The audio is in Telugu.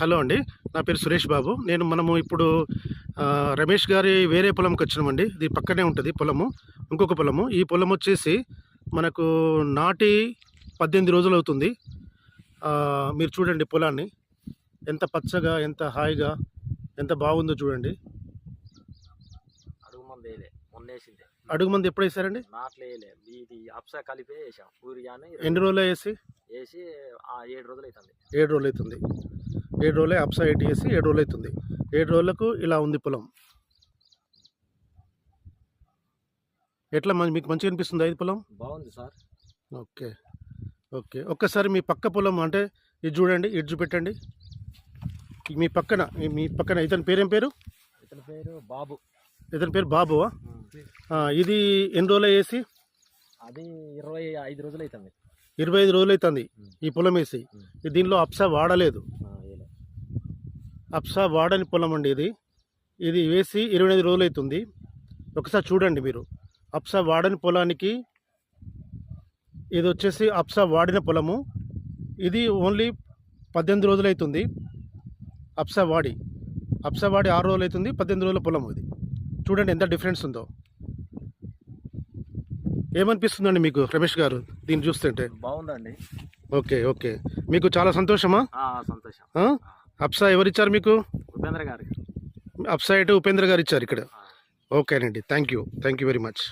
హలో అండి నా పేరు సురేష్ బాబు. నేను మనము ఇప్పుడు రమేష్ గారి వేరే పొలంకి వచ్చినామండి. ఇది పక్కనే ఉంటుంది పొలము ఇంకొక పొలము. ఈ పొలం వచ్చేసి మనకు నాటి పద్దెనిమిది రోజులు అవుతుంది. మీరు చూడండి పొలాన్ని. ఎంత పచ్చగా ఎంత హాయిగా ఎంత బాగుందో చూడండి. అడుగు మంది అడుగు మంది ఎప్పుడు వేసారండి? ఇది అప్సా కలిపే వేసాం. ఎన్ని రోజులు వేసి? వేసి ఏడు రోజులు అవుతుంది. ఏడు రోజులు అవుతుంది. ఏడు రోజులే అప్సా ఎయిట్ వేసి ఏడు రోజులు అవుతుంది. ఏడు రోజులకు ఇలా ఉంది పొలం. ఎట్లా మీకు మంచిగా అనిపిస్తుంది ఐదు పొలం? బాగుంది సార్. ఓకే. ఓకే. ఒక్కసారి మీ పక్క పొలం అంటే ఇది చూడండి ఇటు చూపెట్టండి. మీ పక్కన మీ పక్కన ఇతని పేరేం పేరు? ఇతని పేరు బాబు. ఇతని పేరు బాబువా? ఇది ఎన్ని రోజులు వేసి? అది ఇరవై ఐదు రోజులు అవుతుంది. ఇరవై ఐదు రోజులు అవుతుంది ఈ పొలం వేసి. దీనిలో అప్సా వాడలేదు. అప్సా వాడని పొలం అండి ఇది. ఇది వేసి ఇరవై ఐదు రోజులు అవుతుంది ఒకసారి చూడండి మీరు. అప్సా వాడని పొలానికి ఇది వచ్చేసి అప్సా వాడిన పొలము. ఇది ఓన్లీ పద్దెనిమిది రోజులు అవుతుంది అప్సా వాడి. అప్సా వాడి ఆరు రోజులు అవుతుంది పద్దెనిమిది రోజుల పొలం ఇది. చూడండి ఎంత డిఫరెన్స్ ఉందో. ఏమనిపిస్తుందండి మీకు రమేష్ గారు దీన్ని చూస్తుంటే? బాగుందండి. Okay okay. మీకు చాలా సంతోషమా? సంతోషం? అప్సా ఎవరిచ్చారు మీకు? ఉపేంద్ర గారు. అప్సైడ్ ఉపేంద్ర గారు ఇచ్చారు ఇక్కడ ఓకేనండి. Thank you. Thank you very much.